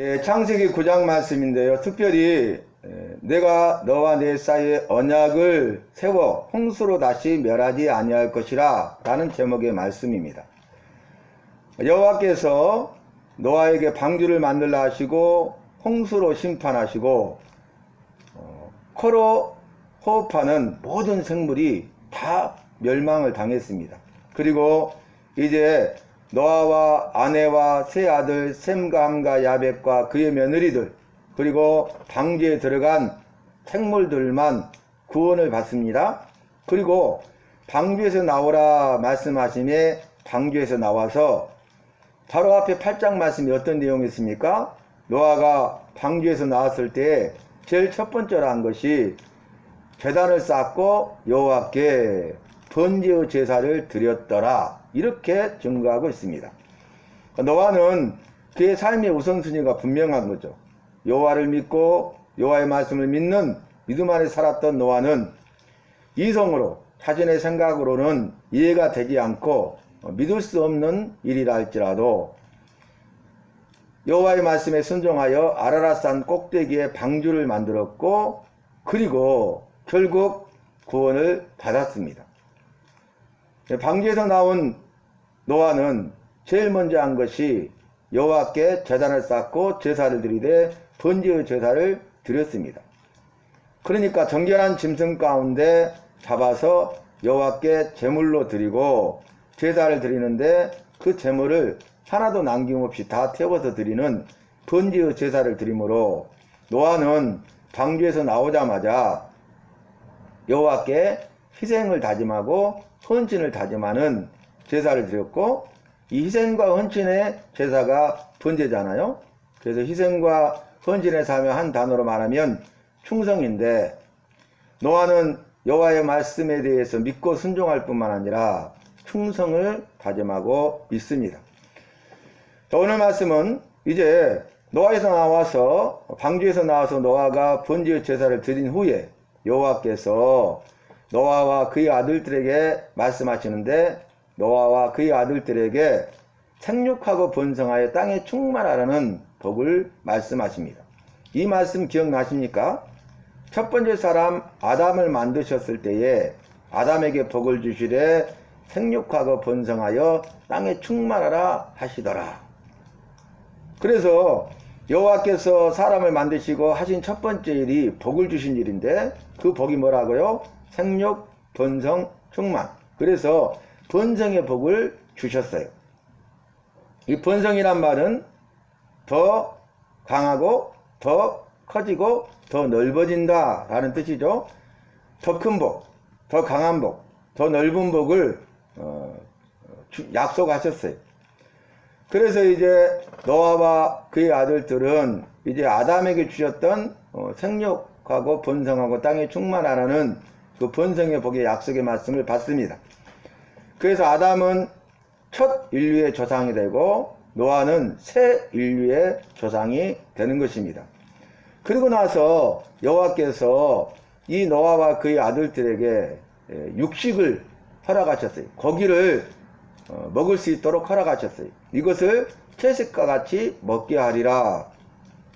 예, 창세기 9장 말씀인데요. 특별히 예, 내가 너와 내 사이에 언약을 세워 홍수로 다시 멸하지 아니할 것이라 라는 제목의 말씀입니다. 여호와께서 노아에게 방주를 만들라 하시고 홍수로 심판하시고 어, 코로 호흡하는 모든 생물이 다 멸망을 당했습니다. 그리고 이제 노아와 아내와 세 아들 함과 야벳과 그의 며느리들 그리고 방주에 들어간 생물들만 구원을 받습니다. 그리고 방주에서 나오라 말씀하심에 방주에서 나와서 바로 앞에 8장 말씀이 어떤 내용이었습니까? 노아가 방주에서 나왔을 때 제일 첫 번째로 한 것이 재단을 쌓고 여호와께 번제의 제사를 드렸더라 이렇게 증거하고 있습니다. 노아는 그의 삶의 우선순위가 분명한 거죠. 여호와를 믿고 여호와의 말씀을 믿는 믿음 안에 살았던 노아는 이성으로 자신의 생각으로는 이해가 되지 않고 믿을 수 없는 일이라 할지라도 여호와의 말씀에 순종하여 아라라산 꼭대기에 방주를 만들었고 그리고 결국 구원을 받았습니다. 방주에서 나온 노아는 제일 먼저 한 것이 여호와께 제단을 쌓고 제사를 드리되 번제의 제사를 드렸습니다. 그러니까 정결한 짐승 가운데 잡아서 여호와께 제물로 드리고 제사를 드리는데 그 제물을 하나도 남김없이 다 태워서 드리는 번제의 제사를 드림으로 노아는 방주에서 나오자마자 여호와께 희생을 다짐하고 헌신을 다짐하는 제사를 드렸고 이 희생과 헌신의 제사가 번제잖아요. 그래서 희생과 헌신의 삶을 한 단어로 말하면 충성인데 노아는 여호와의 말씀에 대해서 믿고 순종할 뿐만 아니라 충성을 다짐하고 있습니다. 자, 오늘 말씀은 이제 노아에서 나와서 방주에서 나와서 노아가 번제의 제사를 드린 후에 여호와께서 노아와 그의 아들들에게 말씀하시는데 노아와 그의 아들들에게 생육하고 번성하여 땅에 충만하라는 복을 말씀하십니다. 이 말씀 기억나십니까? 첫 번째 사람 아담을 만드셨을 때에 아담에게 복을 주시되 생육하고 번성하여 땅에 충만하라 하시더라. 그래서 여호와께서 사람을 만드시고 하신 첫 번째 일이 복을 주신 일인데 그 복이 뭐라고요? 생육, 번성, 충만. 그래서 번성의 복을 주셨어요. 이 번성이란 말은 더 강하고 더 커지고 더 넓어진다 라는 뜻이죠. 더 큰 복, 더 강한 복, 더 넓은 복을 어, 약속하셨어요. 그래서 이제 노아와 그의 아들들은 이제 아담에게 주셨던 어, 생육하고 번성하고 땅에 충만하라는 그 번성의 복의 약속의 말씀을 받습니다. 그래서 아담은 첫 인류의 조상이 되고 노아는 새 인류의 조상이 되는 것입니다. 그리고 나서 여호와께서 이 노아와 그의 아들들에게 육식을 허락하셨어요. 고기를 어, 먹을 수 있도록 허락하셨어요. 이것을 채식과 같이 먹게 하리라.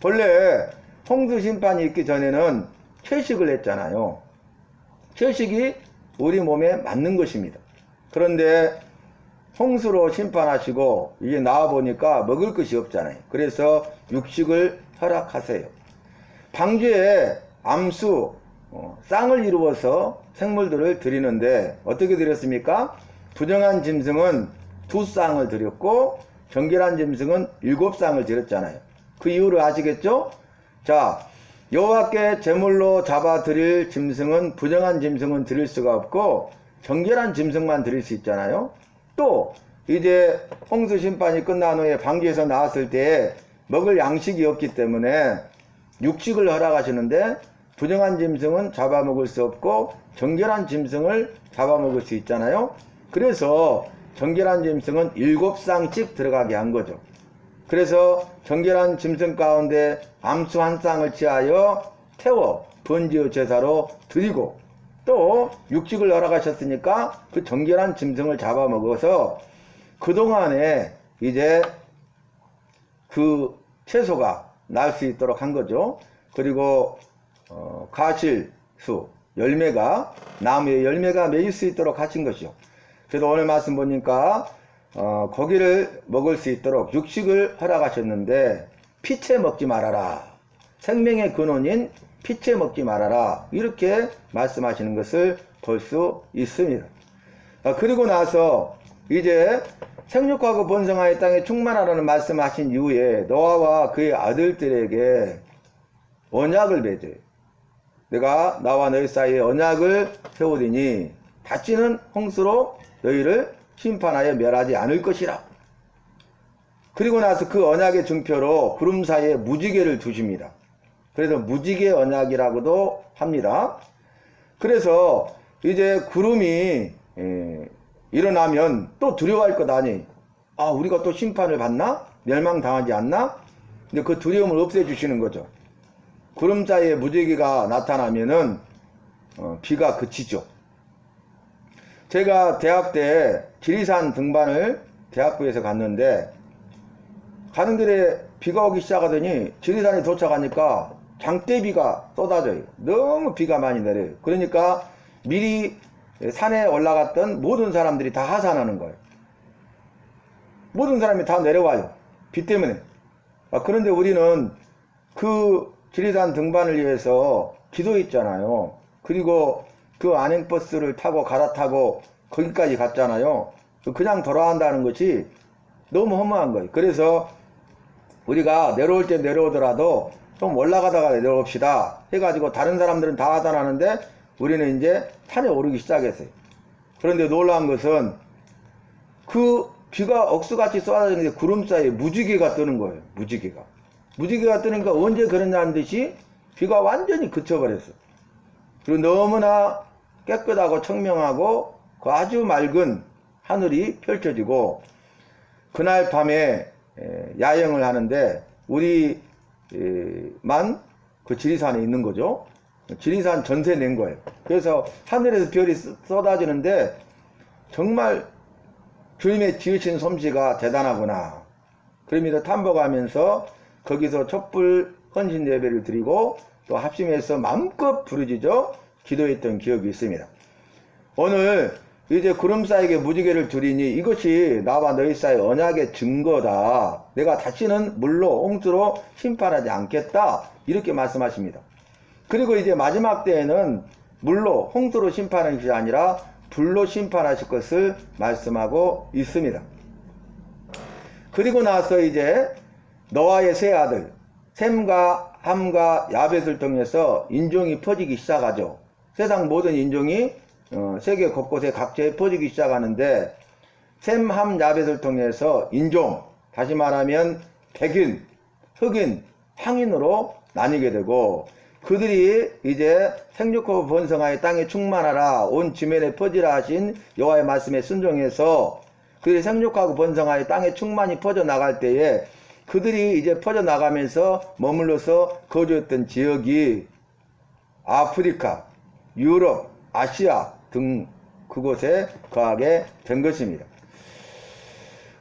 본래 홍수 심판이 있기 전에는 채식을 했잖아요. 채식이 우리 몸에 맞는 것입니다. 그런데 홍수로 심판하시고 이제 나와 보니까 먹을 것이 없잖아요. 그래서 육식을 허락하세요. 방주에 암수, 어, 쌍을 이루어서 생물들을 드리는데 어떻게 드렸습니까? 부정한 짐승은 두 쌍을 드렸고 정결한 짐승은 일곱 쌍을 드렸잖아요. 그 이유를 아시겠죠? 자, 여호와께 제물로 잡아 드릴 짐승은 부정한 짐승은 드릴 수가 없고 정결한 짐승만 드릴 수 있잖아요. 또 이제 홍수 심판이 끝난 후에 방주에서 나왔을 때 먹을 양식이 없기 때문에 육식을 허락하시는데 부정한 짐승은 잡아먹을 수 없고 정결한 짐승을 잡아먹을 수 있잖아요. 그래서 정결한 짐승은 일곱 쌍씩 들어가게 한 거죠. 그래서 정결한 짐승 가운데 암수 한 쌍을 취하여 태워 번지의 제사로 드리고 또 육식을 허락하셨으니까 그 정결한 짐승을 잡아먹어서 그동안에 이제 그 채소가 날 수 있도록 한 거죠. 그리고 어, 가실수 열매가 나무에 열매가 맺을 수 있도록 하신 것이요. 그래서 오늘 말씀 보니까 어, 고기를 먹을 수 있도록 육식을 허락하셨는데 피채 먹지 말아라. 생명의 근원인 피채 먹지 말아라. 이렇게 말씀하시는 것을 볼 수 있습니다. 아, 그리고 나서 이제 생육하고 번성하의 땅에 충만하라는 말씀하신 이후에 노아와 그의 아들들에게 언약을 맺어요. 내가 나와 너희 사이에 언약을 세우리니 다시는 홍수로 너희를 심판하여 멸하지 않을 것이라. 그리고 나서 그 언약의 증표로 구름 사이에 무지개를 두십니다. 그래서 무지개 언약이라고도 합니다. 그래서 이제 구름이 에, 일어나면 또 두려워할 것 아니. 아, 우리가 또 심판을 받나? 멸망당하지 않나? 근데 그 두려움을 없애주시는 거죠. 구름 사이에 무지개가 나타나면은 어, 비가 그치죠. 제가 대학 때 지리산 등반을 대학부에서 갔는데 가는 길에 비가 오기 시작하더니 지리산에 도착하니까 장대비가 쏟아져요. 너무 비가 많이 내려요. 그러니까 미리 산에 올라갔던 모든 사람들이 다 하산하는 거예요. 모든 사람이 다 내려와요. 비 때문에. 아, 그런데 우리는 그 지리산 등반을 위해서 기도했잖아요. 그리고 그 안행 버스를 타고 갈아타고 거기까지 갔잖아요. 그냥 돌아간다는 것이 너무 허무한 거예요. 그래서 우리가 내려올 때 내려오더라도 좀 올라가다가 내려옵시다 해가지고 다른 사람들은 다 하산하는데 우리는 이제 산에 오르기 시작했어요. 그런데 놀라운 것은 그 비가 억수같이 쏟아지는데 구름 사이에 무지개가 뜨는 거예요. 무지개가. 무지개가 뜨니까 언제 그러냐는 듯이 비가 완전히 그쳐버렸어. 그리고 너무나 깨끗하고 청명하고 그 아주 맑은 하늘이 펼쳐지고 그날 밤에 에, 야영을 하는데 우리만 그 지리산에 있는 거죠. 지리산 전세 낸 거예요. 그래서 하늘에서 별이 쏟- 쏟아지는데 정말 주님의 지으신 솜씨가 대단하구나. 그러면서 탐복하면서 거기서 촛불 헌신 예배를 드리고 또 합심해서 마음껏 부르짖어 기도했던 기억이 있습니다. 오늘 이제 구름 사이에 무지개를 두리니 이것이 나와 너희 사이 언약의 증거다. 내가 다시는 물로 홍수로 심판하지 않겠다. 이렇게 말씀하십니다. 그리고 이제 마지막 때에는 물로 홍수로 심판하는 것이 아니라 불로 심판하실 것을 말씀하고 있습니다. 그리고 나서 이제 노아의 세 아들 셈과 함과 야벳을 통해서 인종이 퍼지기 시작하죠. 세상 모든 인종이 어, 세계 곳곳에 각지에 퍼지기 시작하는데 셈, 함, 야벳을 통해서 인종 다시 말하면 백인, 흑인, 황인으로 나뉘게 되고 그들이 이제 생육하고 번성하여 땅에 충만하라 온 지면에 퍼지라 하신 여호와의 말씀에 순종해서 그들이 생육하고 번성하여 땅에 충만히 퍼져 나갈 때에 그들이 이제 퍼져 나가면서 머물러서 거주했던 지역이 아프리카, 유럽, 아시아 등 그곳에 거하게 된 것입니다.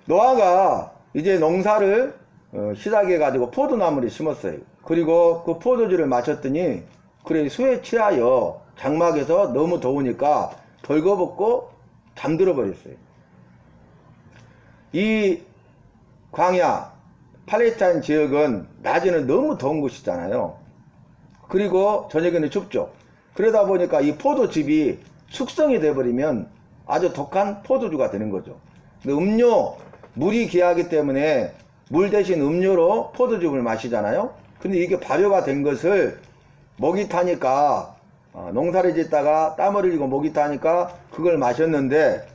노아가 이제 농사를 어, 시작해 가지고 포도나무를 심었어요. 그리고 그 포도주를 마셨더니 그래 수에 취하여 장막에서 너무 더우니까 벌거벗고 잠들어 버렸어요. 이 광야 팔레스타인 지역은 낮에는 너무 더운 곳이잖아요. 그리고 저녁에는 춥죠. 그러다 보니까 이 포도즙이 숙성이 돼버리면 아주 독한 포도주가 되는 거죠. 음료, 물이 귀하기 때문에 물 대신 음료로 포도즙을 마시잖아요. 근데 이게 발효가 된 것을 목이 타니까 어, 농사를 짓다가 땀을 흘리고 목이 타니까 그걸 마셨는데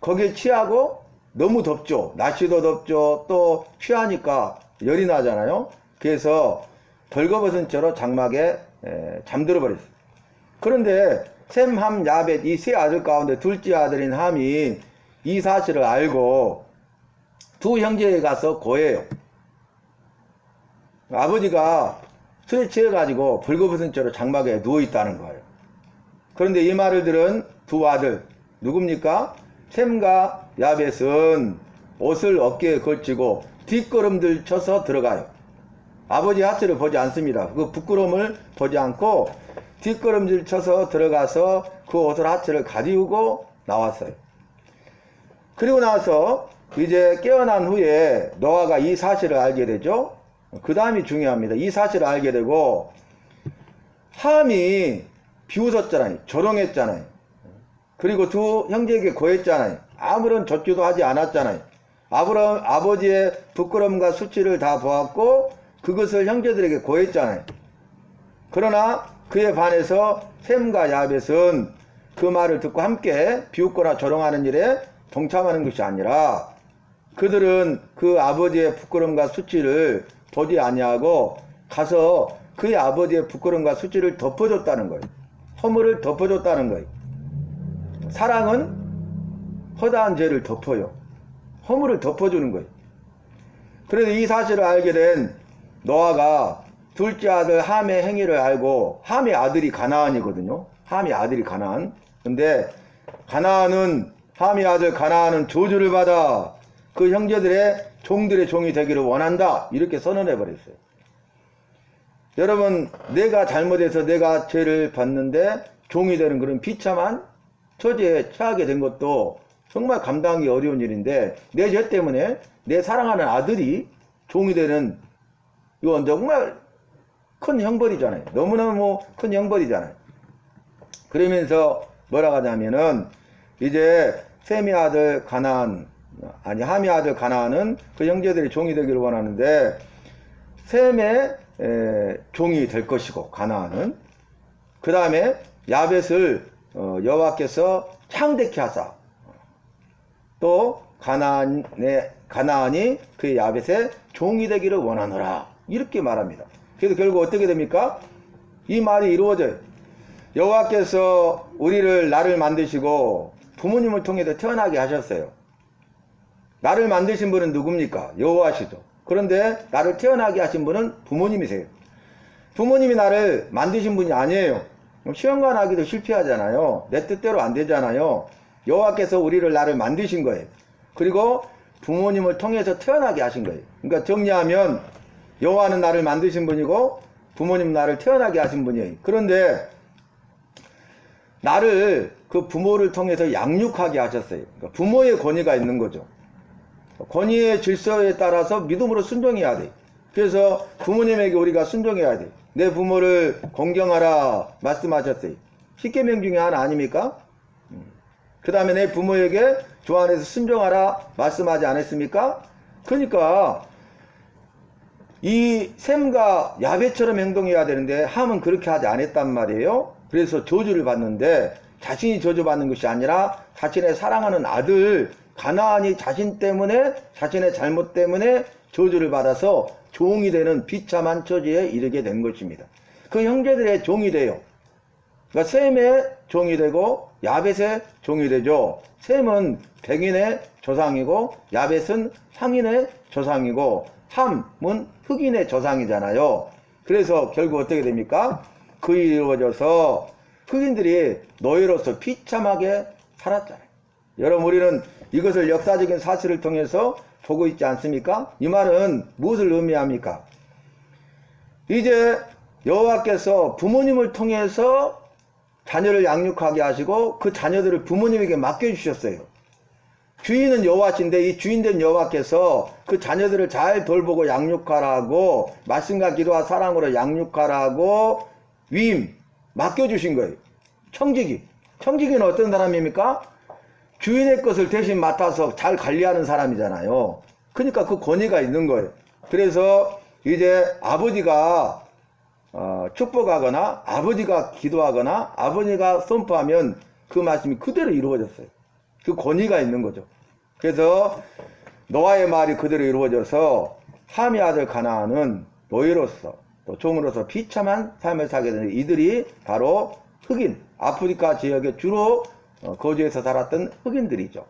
거기에 취하고 너무 덥죠. 날씨도 덥죠. 또 취하니까 열이 나잖아요. 그래서 벌거벗은 채로 장막에 에, 잠들어 버렸어요. 그런데 셈, 함, 야벳 이 세 아들 가운데 둘째 아들인 함이 이 사실을 알고 두 형제에 가서 고해요. 아버지가 술에 취해가지고 벌거벗은 채로 장막에 누워 있다는 거예요. 그런데 이 말을 들은 두 아들 누굽니까? 셈과 야벳은 옷을 어깨에 걸치고 뒷걸음들 쳐서 들어가요. 아버지 하체를 보지 않습니다. 그 부끄러움을 보지 않고 뒷걸음질 쳐서 들어가서 그 옷을 하체를 가리우고 나왔어요. 그리고 나서 이제 깨어난 후에 노아가 이 사실을 알게 되죠. 그 다음이 중요합니다. 이 사실을 알게 되고 함이 비웃었잖아요. 조롱했잖아요. 그리고 두 형제에게 고했잖아요. 아무런 젖기도 하지 않았잖아요. 아브람, 아버지의 부끄러움과 수치를 다 보았고 그것을 형제들에게 고했잖아요. 그러나 그에 반해서 샘과 야벳은 그 말을 듣고 함께 비웃거나 조롱하는 일에 동참하는 것이 아니라 그들은 그 아버지의 부끄러움과 수치를 보지 아니하고 가서 그의 아버지의 부끄러움과 수치를 덮어줬다는 거예요. 허물을 덮어줬다는 거예요. 사랑은 허다한 죄를 덮어요. 허물을 덮어주는 거예요. 그래서 이 사실을 알게 된 노아가 둘째 아들 함의 행위를 알고 함의 아들이 가나안이거든요. 함의 아들이 가나안. 근데 가나안은 함의 아들 가나안은 조주를 받아 그 형제들의 종들의 종이 되기를 원한다. 이렇게 선언해 버렸어요. 여러분, 내가 잘못해서 내가 죄를 받는데 종이 되는 그런 비참한 처지에 처하게 된 것도 정말 감당하기 어려운 일인데 내 죄 때문에 내 사랑하는 아들이 종이 되는 이건 정말 큰 형벌이잖아요. 너무너무 큰 형벌이잖아요. 그러면서 뭐라 하냐면은 이제 셈의 아들 가나안 아니 함의 아들 가나안은 그 형제들이 종이 되기를 원하는데 셈의 에, 종이 될 것이고 가나안은 그 다음에 야벳을 어, 여호와께서 창대케 하사 또 가나안의 가나안이 그 야벳의 종이 되기를 원하노라 이렇게 말합니다. 그래서 결국 어떻게 됩니까? 이 말이 이루어져요. 여호와께서 우리를 나를 만드시고 부모님을 통해서 태어나게 하셨어요. 나를 만드신 분은 누굽니까? 여호와시죠. 그런데 나를 태어나게 하신 분은 부모님이세요. 부모님이 나를 만드신 분이 아니에요. 시험관 하기도 실패하잖아요. 내 뜻대로 안 되잖아요. 여호와께서 우리를 나를 만드신 거예요. 그리고 부모님을 통해서 태어나게 하신 거예요. 그러니까 정리하면 여호와는 나를 만드신 분이고 부모님 나를 태어나게 하신 분이에요. 그런데 나를 그 부모를 통해서 양육하게 하셨어요. 그러니까 부모의 권위가 있는 거죠. 권위의 질서에 따라서 믿음으로 순종해야 돼. 그래서 부모님에게 우리가 순종해야 돼. 내 부모를 공경하라 말씀하셨어요. 십계명 중에 하나 아닙니까? 그 다음에 내 부모에게 주 안에서 순종하라 말씀하지 않았습니까? 그러니까 이 샘과 야베처럼 행동해야 되는데 함은 그렇게 하지 않았단 말이에요. 그래서 저주를 받는데 자신이 저주받는 것이 아니라 자신의 사랑하는 아들 가나안이 자신 때문에 자신의 잘못 때문에 저주를 받아서 종이 되는 비참한 처지에 이르게 된 것입니다. 그 형제들의 종이 돼요. 그러니까 셈의 종이 되고 야벳의 종이 되죠. 셈은 백인의 조상이고 야벳은 상인의 조상이고 함은 흑인의 조상이잖아요. 그래서 결국 어떻게 됩니까? 그 이루어져서 흑인들이 노예로서 비참하게 살았잖아요. 여러분 우리는 이것을 역사적인 사실을 통해서 보고 있지 않습니까? 이 말은 무엇을 의미합니까? 이제 여호와께서 부모님을 통해서 자녀를 양육하게 하시고 그 자녀들을 부모님에게 맡겨주셨어요. 주인은 여호와신데 이 주인된 여호와께서 그 자녀들을 잘 돌보고 양육하라고 말씀과 기도와 사랑으로 양육하라고 위임 맡겨주신 거예요. 청지기. 청지기는 어떤 사람입니까? 주인의 것을 대신 맡아서 잘 관리하는 사람이잖아요. 그러니까 그 권위가 있는 거예요. 그래서 이제 아버지가 어, 축복하거나 아버지가 기도하거나 아버지가 선포하면 그 말씀이 그대로 이루어졌어요. 그 권위가 있는 거죠. 그래서 노아의 말이 그대로 이루어져서 함의 아들 가나안은 노예로서 또 종으로서 비참한 삶을 살게 되는 이들이 바로 흑인 아프리카 지역에 주로 어, 거주해서 살았던 흑인들이죠.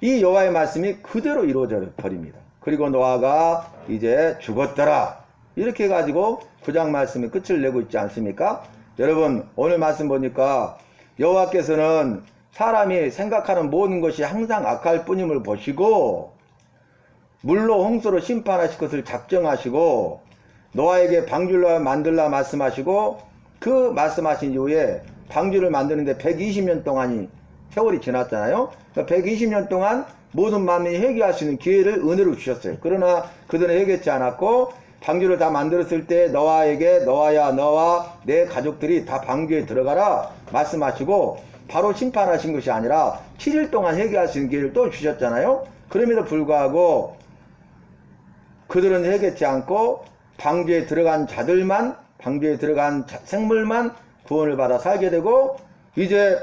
이 여호와의 말씀이 그대로 이루어져 버립니다. 그리고 노아가 이제 죽었더라. 이렇게 해가지고 구장 말씀이 끝을 내고 있지 않습니까? 여러분 오늘 말씀 보니까 여호와께서는 사람이 생각하는 모든 것이 항상 악할 뿐임을 보시고 물로 홍수로 심판하실 것을 작정하시고 노아에게 방주를 만들라 말씀하시고 그 말씀하신 이후에 방주를 만드는데 120년 동안이 세월이 지났잖아요. 120년 동안 모든 만민이 회개할 수 있는 기회를 은혜로 주셨어요. 그러나 그들은 회개치 않았고 방주를 다 만들었을 때 너와에게 너와야 너와 내 가족들이 다 방주에 들어가라 말씀하시고 바로 심판하신 것이 아니라 7일 동안 회개할 수 있는 기회를 또 주셨잖아요. 그럼에도 불구하고 그들은 회개치 않고 방주에 들어간 자들만 방주에 들어간 자- 생물만 구원을 받아 살게 되고 이제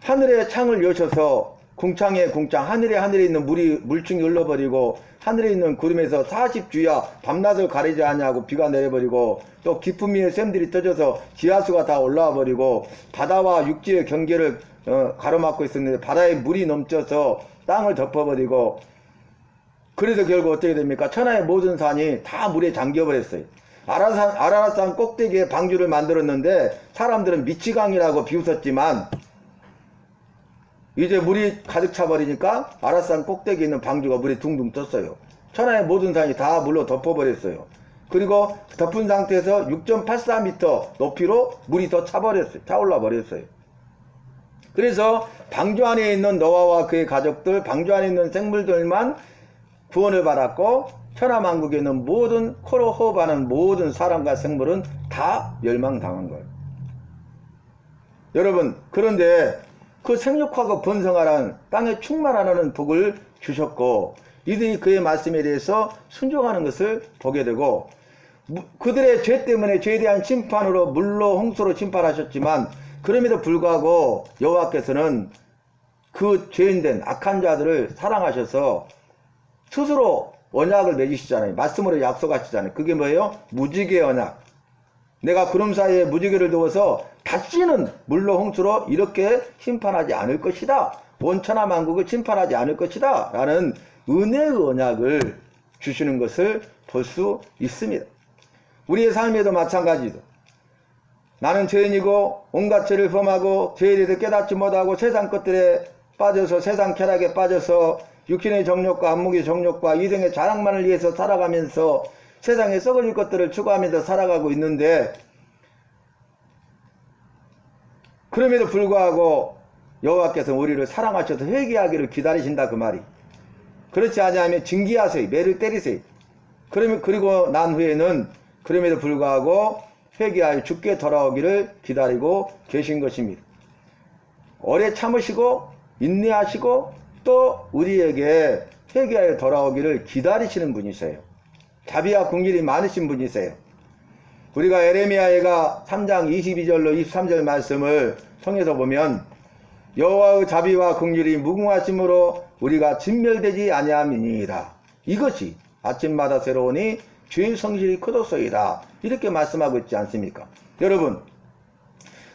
하늘의 창을 여셔서 궁창에 궁창 하늘에 하늘에 있는 물이 물층이 흘러버리고 하늘에 있는 구름에서 40주야 밤낮을 가리지 아니하고 비가 내려버리고 또 기품 위에 샘들이 터져서 지하수가 다 올라와 버리고 바다와 육지의 경계를 어, 가로막고 있었는데 바다에 물이 넘쳐서 땅을 덮어버리고 그래서 결국 어떻게 됩니까? 천하의 모든 산이 다 물에 잠겨버렸어요. 아라산, 아라산 꼭대기에 방주를 만들었는데 사람들은 미치강이라고 비웃었지만 이제 물이 가득 차버리니까 아라산 꼭대기에 있는 방주가 물에 둥둥 떴어요. 천하의 모든 산이 다 물로 덮어버렸어요. 그리고 덮은 상태에서 6.84m 높이로 물이 더 차버렸어요. 차올라 버렸어요. 그래서 방주 안에 있는 노아와 그의 가족들, 방주 안에 있는 생물들만 구원을 받았고 천하만국에 있는 모든 코로 호흡하는 모든 사람과 생물은 다 멸망당한 거예요. 여러분 그런데 그 생육하고 번성하라는 땅에 충만하라는 복을 주셨고 이들이 그의 말씀에 대해서 순종하는 것을 보게 되고 무- 그들의 죄 때문에 죄에 대한 심판으로 물로 홍수로 심판하셨지만 그럼에도 불구하고 여호와께서는 그 죄인된 악한 자들을 사랑하셔서 스스로 언약을 맺으시잖아요. 말씀으로 약속하시잖아요. 그게 뭐예요? 무지개 언약. 내가 구름 사이에 무지개를 두어서 다시는 물로 홍수로 이렇게 심판하지 않을 것이다. 원천하 만국을 심판하지 않을 것이다. 라는 은혜의 언약을 주시는 것을 볼 수 있습니다. 우리의 삶에도 마찬가지죠. 나는 죄인이고 온갖 죄를 범하고 죄에 대해서 깨닫지 못하고 세상 것들에 빠져서 세상 쾌락에 빠져서 육신의 정욕과 안목의 정욕과 이생의 자랑만을 위해서 살아가면서 세상에 썩어질 것들을 추구하면서 살아가고 있는데 그럼에도 불구하고 여호와께서 우리를 사랑하셔서 회개하기를 기다리신다 그 말이 그렇지 아니하면 징계하세요 매를 때리세요 그러면 그리고 난 후에는 그럼에도 불구하고 회개하여 죽게 돌아오기를 기다리고 계신 것입니다. 오래 참으시고 인내하시고 또 우리에게 회개하여 돌아오기를 기다리시는 분이세요. 자비와 궁질이 많으신 분이세요. 우리가 에레미야가 3장 22절로 23절 말씀을 통해서 보면 여호와의 자비와 긍휼이 무궁하심으로 우리가 진멸되지 아니함이니이다. 이것이 아침마다 새로우니 주의 성실이 크도소이다. 이렇게 말씀하고 있지 않습니까? 여러분,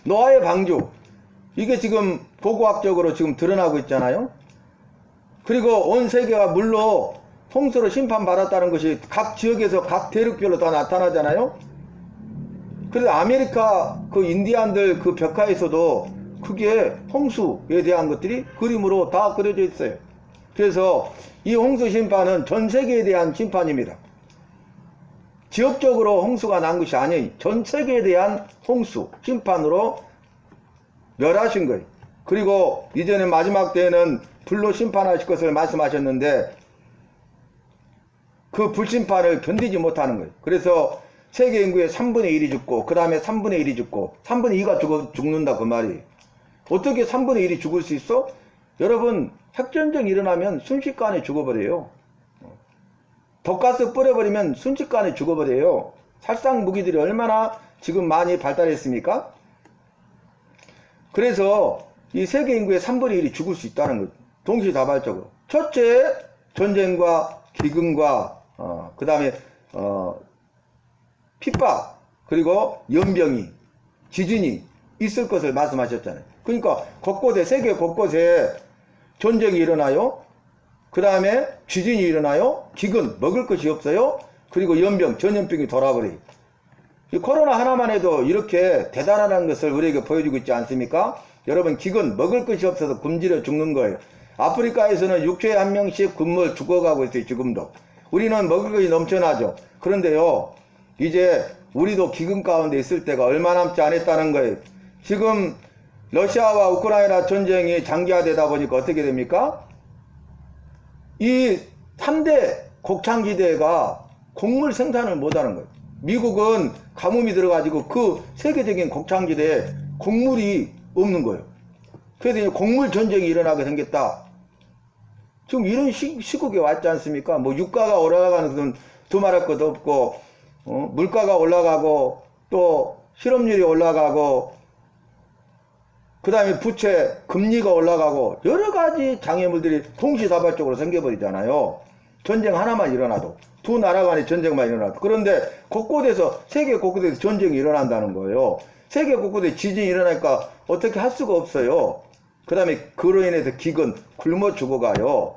노아의 방주 이게 지금 고고학적으로 지금 드러나고 있잖아요. 그리고 온 세계가 물로 홍수로 심판받았다는 것이 각 지역에서 각 대륙별로 다 나타나잖아요. 그래서 아메리카 그 인디안들 그 벽화에서도 그게 홍수에 대한 것들이 그림으로 다 그려져 있어요. 그래서 이 홍수 심판은 전 세계에 대한 심판입니다. 지역적으로 홍수가 난 것이 아니 전 세계에 대한 홍수 심판으로 멸하신 거예요. 그리고 이전에 마지막 때에는 불로 심판하실 것을 말씀하셨는데 그 불심판을 견디지 못하는 거예요. 그래서 세계 인구의 3분의 1이 죽고 그 다음에 3분의 1이 죽고 3분의 2가 죽어, 죽는다 그 말이에요. 어떻게 3분의 1이 죽을 수 있어? 여러분 핵전쟁 일어나면 순식간에 죽어버려요. 독가스 뿌려버리면 순식간에 죽어버려요. 살상 무기들이 얼마나 지금 많이 발달했습니까? 그래서 이 세계 인구의 3분의 1이 죽을 수 있다는 거죠. 동시다발적으로. 첫째, 전쟁과 기근과 어, 그 다음에 어, 핍박 그리고 연병이 지진이 있을 것을 말씀하셨잖아요. 그러니까 곳곳에 세계 곳곳에 전쟁이 일어나요. 그 다음에 지진이 일어나요. 기근 먹을 것이 없어요. 그리고 연병 전염병이 돌아버려요. 이 코로나 하나만 해도 이렇게 대단하다는 것을 우리에게 보여주고 있지 않습니까? 여러분 기근 먹을 것이 없어서 굶주려 죽는 거예요. 아프리카에서는 육체에 한 명씩 굶을 죽어가고 있어요, 지금도. 우리는 먹을 것이 넘쳐나죠. 그런데요, 이제 우리도 기근 가운데 있을 때가 얼마 남지 않았다는 거예요. 지금 러시아와 우크라이나 전쟁이 장기화되다 보니까 어떻게 됩니까? 이 3대 곡창지대가 곡물 생산을 못하는 거예요. 미국은 가뭄이 들어가지고 그 세계적인 곡창지대에 곡물이 없는 거예요. 그래서 이제 곡물 전쟁이 일어나게 생겼다. 지금 이런 시, 시국에 왔지 않습니까? 뭐 유가가 올라가는 건 두말할 것도 없고 어? 물가가 올라가고 또 실업률이 올라가고 그 다음에 부채 금리가 올라가고 여러 가지 장애물들이 동시다발적으로 생겨버리잖아요. 전쟁 하나만 일어나도 두 나라 간의 전쟁만 일어나도 그런데 곳곳에서 세계 곳곳에서 전쟁이 일어난다는 거예요. 세계 곳곳에 지진이 일어나니까 어떻게 할 수가 없어요. 그 다음에 그로 인해서 기근 굶어 죽어가요.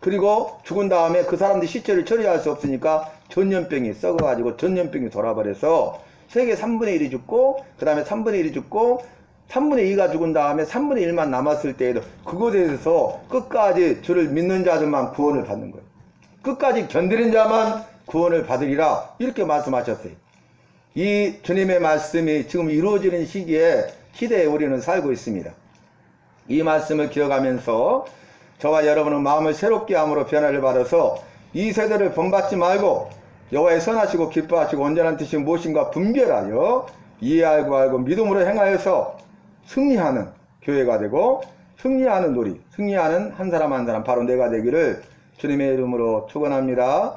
그리고 죽은 다음에 그 사람들 시체를 처리할 수 없으니까 전염병이 썩어가지고 전염병이 돌아버려서 세계 3분의 1이 죽고 그 다음에 3분의 1이 죽고 3분의 2가 죽은 다음에 3분의 1만 남았을 때에도 그것에 대해서 끝까지 주를 믿는 자들만 구원을 받는 거예요. 끝까지 견디는 자만 구원을 받으리라 이렇게 말씀하셨어요. 이 주님의 말씀이 지금 이루어지는 시기에 시대에 우리는 살고 있습니다. 이 말씀을 기억하면서 저와 여러분은 마음을 새롭게 함으로 변화를 받아서 이 세대를 본받지 말고 여호와의 선하시고 기뻐하시고 온전한 뜻이 무엇인가 분별하여 이해하고 알고 믿음으로 행하여서 승리하는 교회가 되고 승리하는 놀이, 승리하는 한 사람 한 사람 바로 내가 되기를 주님의 이름으로 축원합니다.